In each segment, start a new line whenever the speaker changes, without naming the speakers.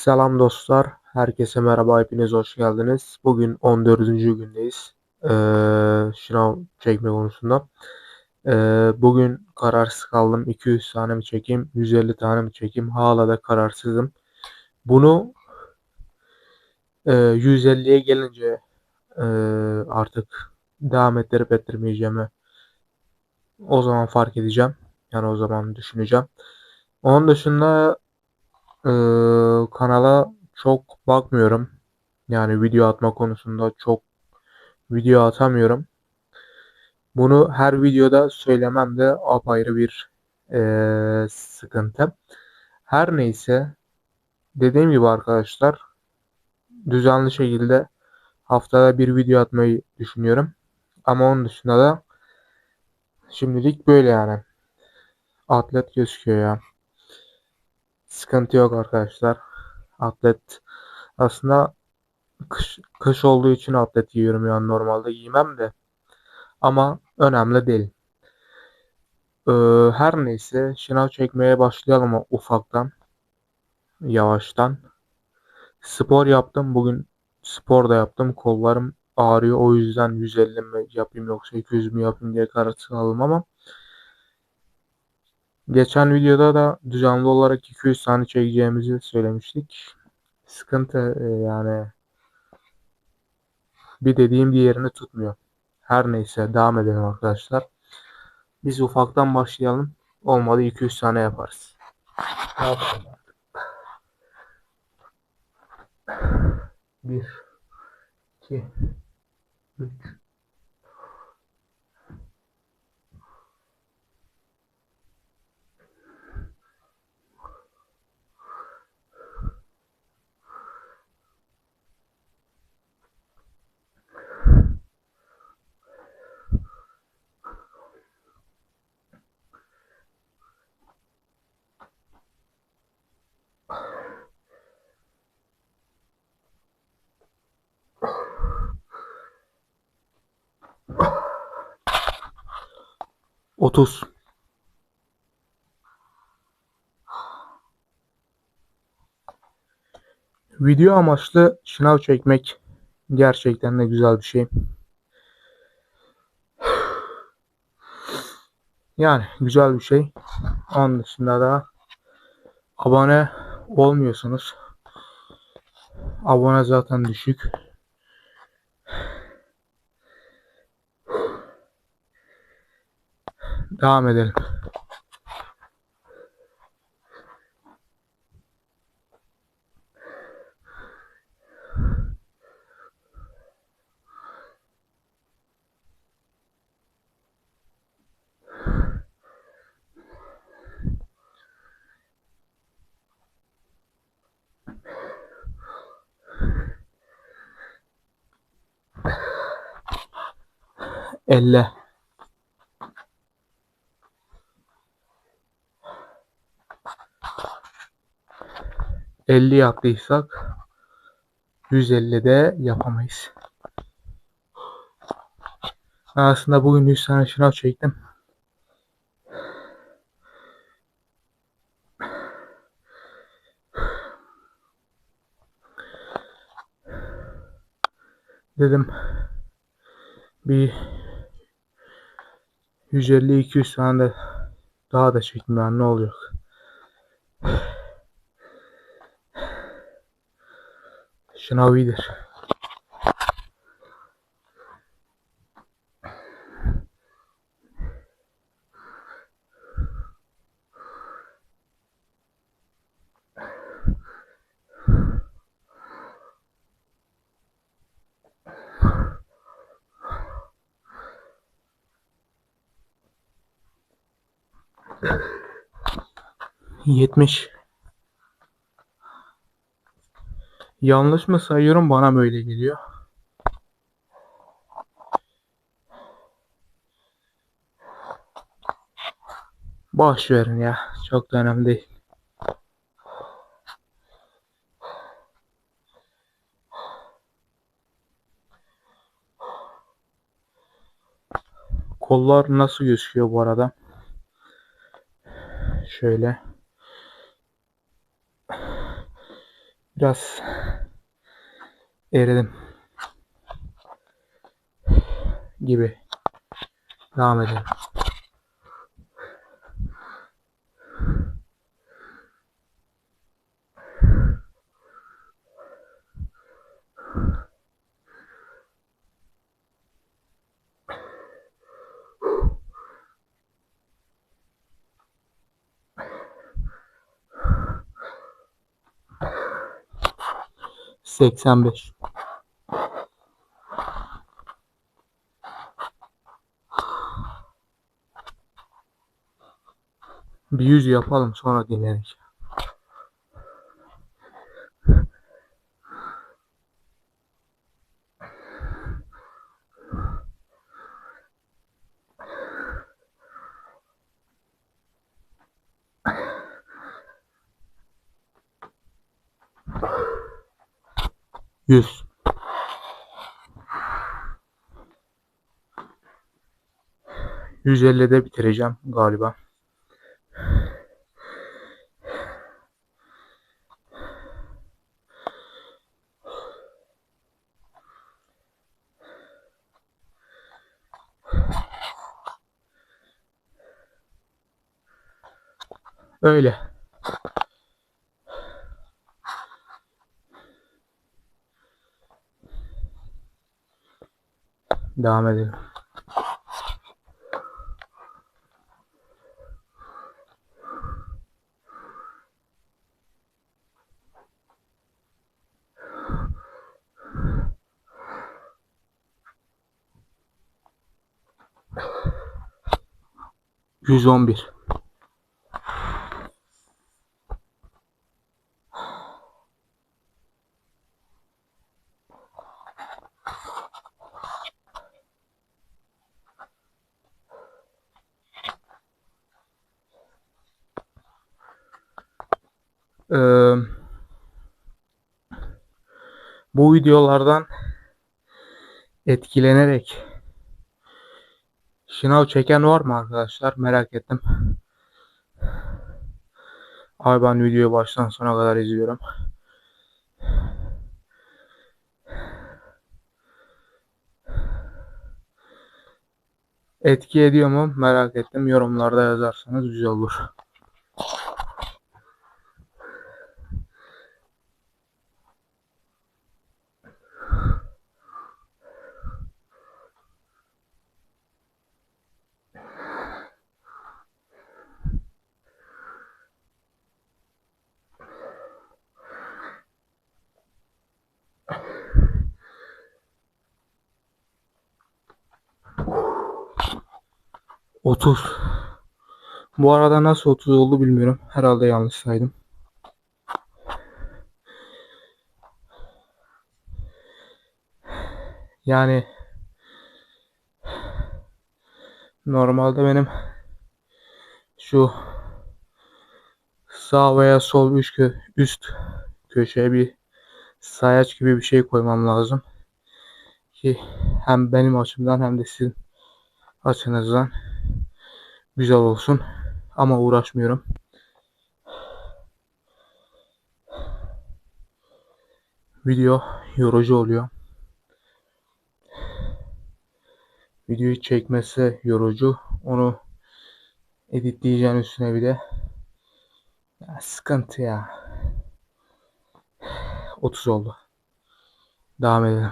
Selam dostlar. Herkese merhaba. Hepiniz hoş geldiniz. Bugün 14. gündeyiz. Ee, çekme konusunda. Ee, bugün kararsız kaldım. 200 tane mi çekeyim? 150 tane mi çekeyim? Hala da kararsızım. Bunu e, 150'ye gelince e, artık devam ettirip ettirmeyeceğimi o zaman fark edeceğim. Yani o zaman düşüneceğim. Onun dışında e, kanala çok bakmıyorum. Yani video atma konusunda çok video atamıyorum. Bunu her videoda söylemem de apayrı bir e, sıkıntı. Her neyse dediğim gibi arkadaşlar düzenli şekilde haftada bir video atmayı düşünüyorum. Ama onun dışında da şimdilik böyle yani. Atlet gözüküyor ya. Sıkıntı yok arkadaşlar. Atlet aslında kış, kış olduğu için atlet giyiyorum yani normalde giymem de. Ama önemli değil. Ee, her neyse şınav çekmeye başlayalım ufaktan. Yavaştan. Spor yaptım. Bugün spor da yaptım. Kollarım ağrıyor. O yüzden 150 mi yapayım yoksa 200 mü yapayım diye kararsız kaldım ama Geçen videoda da düzenli olarak 200 tane çekeceğimizi söylemiştik. Sıkıntı e, yani bir dediğim diğerini tutmuyor. Her neyse devam edelim arkadaşlar. Biz ufaktan başlayalım. Olmadı 200 tane yaparız. Bir, iki, üç, otuz. Video amaçlı şınav çekmek gerçekten de güzel bir şey. Yani güzel bir şey. Onun dışında da abone olmuyorsunuz. Abone zaten düşük. Devam edelim. Elle. Elli yaptıysak 150 de yapamayız. Aslında bugün 100 tane şınav çektim. Dedim bir 150-200 tane de daha da çektim yani ne oluyor. Şınav iyidir. Yetmiş. Yanlış mı sayıyorum bana böyle geliyor. Boş verin ya. Çok da önemli değil. Kollar nasıl gözüküyor bu arada? Şöyle. Biraz eridim. Gibi. Devam edelim. 85 bir yüz yapalım sonra dinlenir. 100 150'de bitireceğim galiba. Öyle. Devam edelim. Yüz on bir. Eee, bu videolardan etkilenerek şınav çeken var mı arkadaşlar? Merak ettim. Abi ben videoyu baştan sona kadar izliyorum. Etki ediyor mu? Merak ettim. Yorumlarda yazarsanız güzel olur. Otuz. Bu arada nasıl 30 oldu bilmiyorum. Herhalde yanlış saydım. Yani normalde benim şu sağ veya sol üst, kö üst köşeye bir sayaç gibi bir şey koymam lazım. Ki hem benim açımdan hem de sizin açınızdan güzel olsun. Ama uğraşmıyorum. Video yorucu oluyor. Videoyu çekmesi yorucu. Onu editleyeceğin üstüne bir de ya sıkıntı ya. 30 oldu. Devam edelim.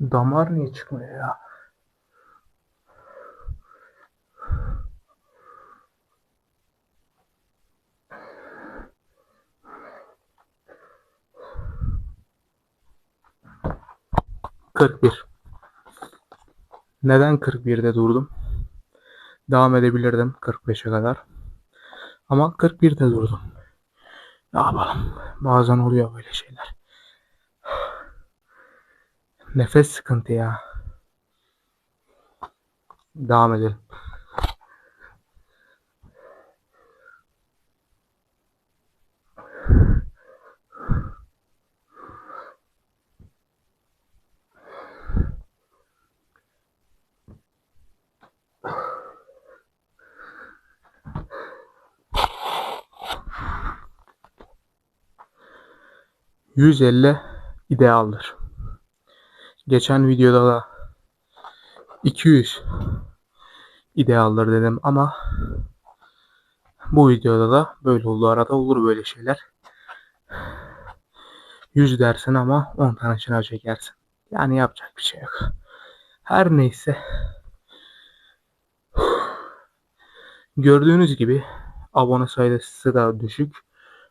Damar niye çıkmıyor ya? Kırk bir. Neden 41'de durdum? Devam edebilirdim 45'e kadar. Ama 41'de durdum. Ne yapalım? Bazen oluyor böyle şeyler. Nefes sıkıntı ya. Devam edelim. Yüz elli idealdir. Geçen videoda da 200 idealdir dedim ama bu videoda da böyle oldu. Arada olur böyle şeyler. 100 dersin ama 10 tane şınav çekersin. Yani yapacak bir şey yok. Her neyse. Gördüğünüz gibi abone sayısı da düşük.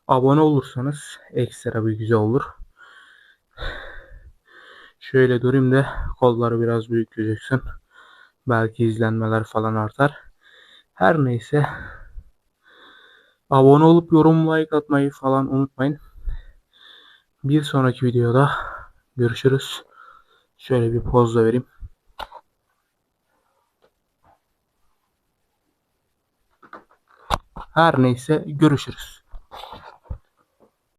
Abone olursanız ekstra bir güzel olur. Şöyle durayım da kolları biraz büyük gözüksün. Belki izlenmeler falan artar. Her neyse. Abone olup yorum like atmayı falan unutmayın. Bir sonraki videoda görüşürüz. Şöyle bir poz da vereyim. Her neyse görüşürüz.